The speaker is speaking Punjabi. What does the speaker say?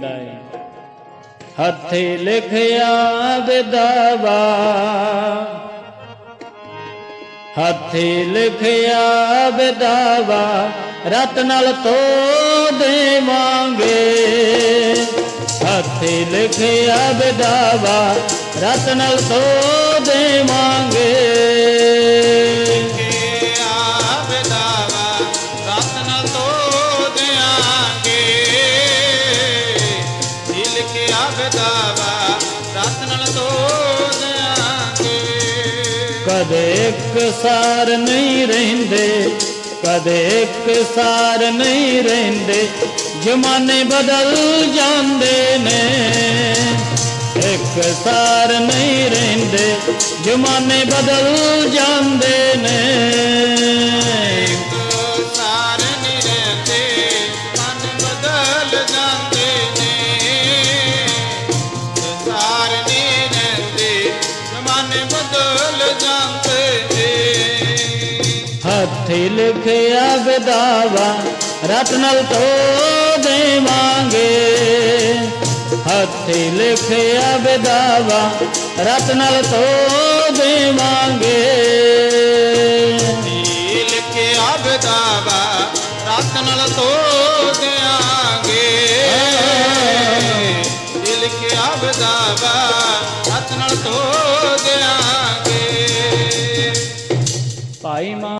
ਕਹਿੰਦਾ ਹੈ ਹੱਥੇ ਲਿਖਿਆ ਵਿਦਾਵਾ ਹੱਥੇ ਲਿਖਿਆ ਵਿਦਾਵਾ ਰਤ ਨਾਲ ਤੋ ਦੇਵਾਂਗੇ। ਹੱਥੇ ਲਿਖਿਆ ਵਿਦਾਵਾ ਰਤ ਨਾਲ ਤੋ ਦੇਵਾਂਗੇ। ਦਿਲ ਕੇ ਆਵਦਾਵਾ ਰਤਨ ਤੋ ਕਦੇ ਇੱਕ ਸਾਰ ਨਹੀਂ ਰਹਿੰਦੇ, ਕਦੇ ਇੱਕ ਸਾਰ ਨਹੀਂ ਰਹਿੰਦੇ, ਜ਼ਮਾਨੇ ਬਦਲ ਜਾਂਦੇ ਨੇ। ਇੱਕ ਸਾਰ ਨਹੀਂ ਰਹਿੰਦੇ, ਜ਼ਮਾਨੇ ਬਦਲ ਜਾਂਦੇ ਬਦਲ ਜਾਂਦੇ ਹੱਥੀ ਲਿਖਿਆ ਵਿਦਾਵਾ ਰਤ ਨਾਲ ਤੋ ਦੇਵਾਂਗੇ। ਹੱਥੀ ਲਿਖਿਆ ਵਿਦਾਵਾ ਰਤ ਨਾਲ ਤੋ ਦੇਵਾਂਗੇ। ਨੀਲ ਕੇ ਆਬਦਾਵਾ ਰਤ ਨਾਲ ਤੋ 打吗